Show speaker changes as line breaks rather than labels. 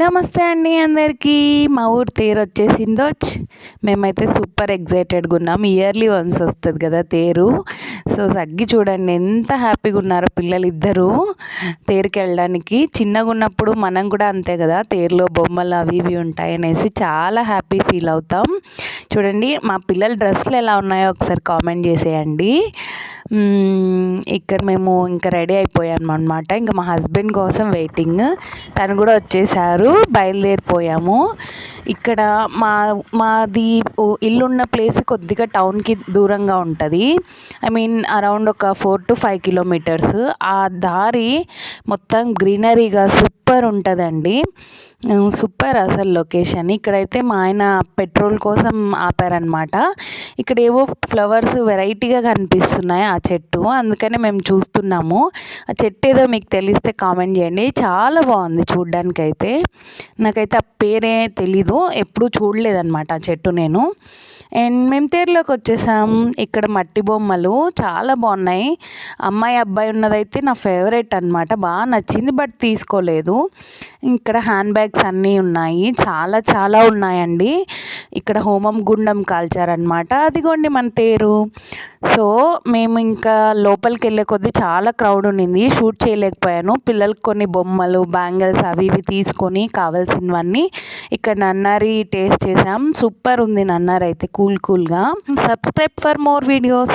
నమస్తే అండి అందరికీ. మా ఊరు తేరు వచ్చేసిందో మేమైతే సూపర్ ఎగ్జైటెడ్గా ఉన్నాం. ఇయర్లీ వన్స్ వస్తుంది కదా తేరు. సో సగ్గి చూడండి ఎంత హ్యాపీగా ఉన్నారో పిల్లలు ఇద్దరు తేరుకి వెళ్ళడానికి చిన్నగా ఉన్నప్పుడు మనం కూడా అంతే కదా తేరులో బొమ్మలు అవి ఇవి ఉంటాయి అనేసి చాలా హ్యాపీ ఫీల్ అవుతాం. చూడండి మా పిల్లల డ్రెస్సులు ఎలా ఉన్నాయో ఒకసారి కామెంట్ చేసేయండి. ఇక్కడ మేము ఇంకా రెడీ అయిపోయాము అనమాట ఇంకా మా హస్బెండ్ కోసం వెయిటింగ్. తను కూడా వచ్చేసారు బయలుదేరిపోయాము. ఇక్కడ మా మాది ఇల్లు ఉన్న ప్లేస్ కొద్దిగా టౌన్కి దూరంగా ఉంటుంది. ఐ మీన్ అరౌండ్ ఒక ఫోర్ టు ఫైవ్ కిలోమీటర్స్. ఆ దారి మొత్తం గ్రీనరీగా సూపర్ ఉంటుందండి. సూపర్ అసలు లొకేషన్. ఇక్కడైతే మా ఆయన పెట్రోల్ కోసం ఆపారనమాట ఇక్కడ ఏవో ఫ్లవర్స్ వెరైటీగా కనిపిస్తున్నాయి ఆ చెట్టు. అందుకనే మేము చూస్తున్నాము. ఆ చెట్టు ఏదో మీకు తెలిస్తే కామెంట్ చేయండి. చాలా బాగుంది చూడ్డానికి అయితే నాకైతే ఆ పేరే తెలీదు. ఎప్పుడూ చూడలేదన్నమాట ఆ చెట్టు నేను. అండ్ మేము తేరులోకి వచ్చేసాం. ఇక్కడ మట్టి బొమ్మలు చాలా బాగున్నాయి. అమ్మాయి అబ్బాయి ఉన్నదైతే నా ఫేవరెట్ అనమాట బాగా నచ్చింది బట్ తీసుకోలేదు. ఇక్కడ హ్యాండ్ బ్యాగ్స్ అన్నీ ఉన్నాయి. చాలా చాలా ఉన్నాయండి. ఇక్కడ హోమం గుండం కాల్చారనమాట అదిగోండి మన తేరు. సో మేము ఇంకా లోపలికి వెళ్ళే కొద్దీ చాలా క్రౌడ్ ఉండింది. షూట్ చేయలేకపోయాను. పిల్లలకి కొన్ని బొమ్మలు బ్యాంగిల్స్ అవి ఇవి తీసుకొని కావాల్సినవన్నీ ఇక్కడ నన్నారి టేస్ట్ చేసాం సూపర్ ఉంది నన్నారి అయితే కూల్ కూల్గా. Subscribe for more videos